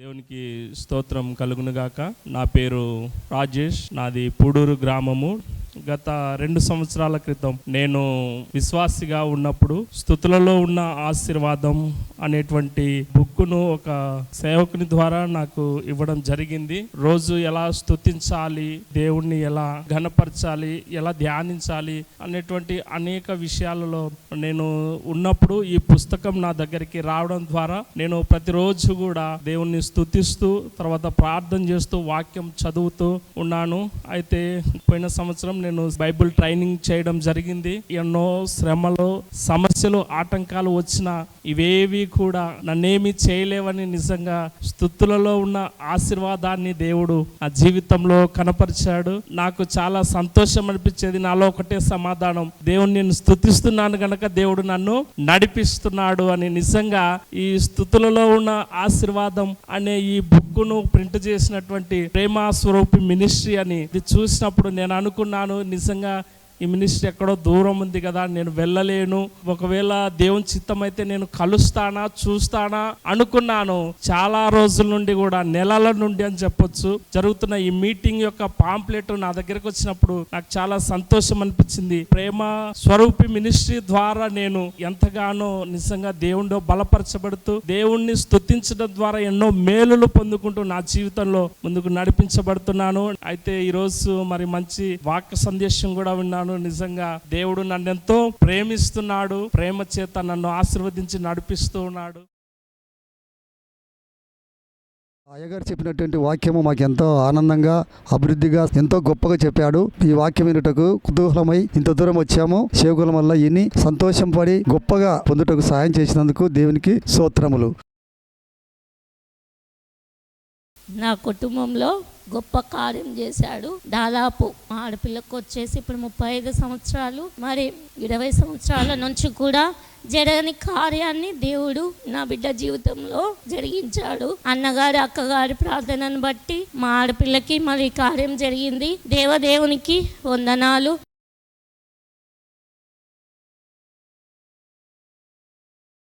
దేవునికి స్తోత్రం కలుగునుగాక. నా పేరు రాజేష్ నాది పూడూరు గ్రామము. గత రెండు సంవత్సరాల క్రితం నేను విశ్వాసిగా ఉన్నప్పుడు స్థుతులలో ఉన్న ఆశీర్వాదం అనేటువంటి బుక్కును ఒక సేవకుని ద్వారా నాకు ఇవ్వడం జరిగింది. రోజు ఎలా స్థుతించాలి దేవుణ్ణి ఎలా ఘనపరచాలి ఎలా ధ్యానించాలి అనేటువంటి అనేక విషయాలలో నేను ఉన్నప్పుడు ఈ పుస్తకం నా దగ్గరికి రావడం ద్వారా నేను ప్రతిరోజు కూడా దేవుణ్ణి స్తుతిస్తూ తర్వాత ప్రార్థన చేస్తూ వాక్యం చదువుతూ ఉన్నాను. అయితే పోయిన సంవత్సరం నేను నేను బైబిల్ ట్రైనింగ్ చేయడం జరిగింది. ఎన్నో శ్రమలు సమస్యలు ఆటంకాలు వచ్చిన ఇవేవి కూడా నన్నేమి చేయలేవని నిజంగా స్థుతులలో ఉన్న ఆశీర్వాదాన్ని దేవుడు నా జీవితంలో కనపరిచాడు. నాకు చాలా సంతోషం అనిపించేది నాలో ఒకటే సమాధానం. దేవుని నేను స్థుతిస్తున్నాను గనక దేవుడు నన్ను నడిపిస్తున్నాడు అని నిజంగా ఈ స్థుతులలో ఉన్న ఆశీర్వాదం అనే ఈ బుక్కును ప్రింట్ చేసినటువంటి ప్రేమ స్వరూపి మినిస్ట్రీ అని ఇది చూసినప్పుడు నేను అనుకున్నాను నిజంగా ఈ మినిస్ట్రీ ఎక్కడో దూరం ఉంది కదా నేను వెళ్ళలేను. ఒకవేళ దేవుని చిత్తం అయితే నేను కలుస్తానా చూస్తానా అనుకున్నాను. చాలా రోజుల నుండి కూడా నెలల నుండి అని చెప్పొచ్చు. జరుగుతున్న ఈ మీటింగ్ యొక్క పాంప్లెట్ నా దగ్గరకు వచ్చినప్పుడు నాకు చాలా సంతోషం అనిపించింది. ప్రేమ స్వరూపి మినిస్ట్రీ ద్వారా నేను ఎంతగానో నిజంగా దేవుణ్ణి బలపరచబడుతూ దేవుణ్ణి స్థుతించడం ద్వారా ఎన్నో మేలులు పొందుకుంటూ నా జీవితంలో ముందుకు నడిపించబడుతున్నాను. అయితే ఈరోజు మరి మంచి వాక్య సందేశం కూడా విన్నాను. నిజంగా. దేవుడు నన్ను ఎంతో ప్రేమిస్తున్నాడు ప్రేమ చేత నన్ను ఆశీర్వదించి నడిపిస్తూ ఉన్నాడు. అయ్యగారు చెప్పినటువంటి వాక్యము మాకు ఎంతో ఆనందంగా అభివృద్ధిగా ఎంతో గొప్పగా చెప్పాడు. ఈ వాక్యం వినుటకు కుతూహలమై ఇంత దూరం వచ్చాము. సేవకుల వల్ల ఇన్ని సంతోషం పడి గొప్పగా పొందుటకు సాయం చేసినందుకు దేవునికి స్తోత్రములు. నా కుటుంబంలో గొప్ప కార్యం చేశాడు. దాదాపు మా ఆడపిల్లకు వచ్చేసి ఇప్పుడు ముప్పై ఐదు సంవత్సరాలు. మరి ఇరవై సంవత్సరాల నుంచి కూడా జరగని కార్యాన్ని దేవుడు నా బిడ్డ జీవితంలో జరిగించాడు. అన్నగారి అక్కగారి ప్రార్థనను బట్టి మా ఆడపిల్లకి మరి కార్యం జరిగింది. దేవదేవునికి వందనాలు.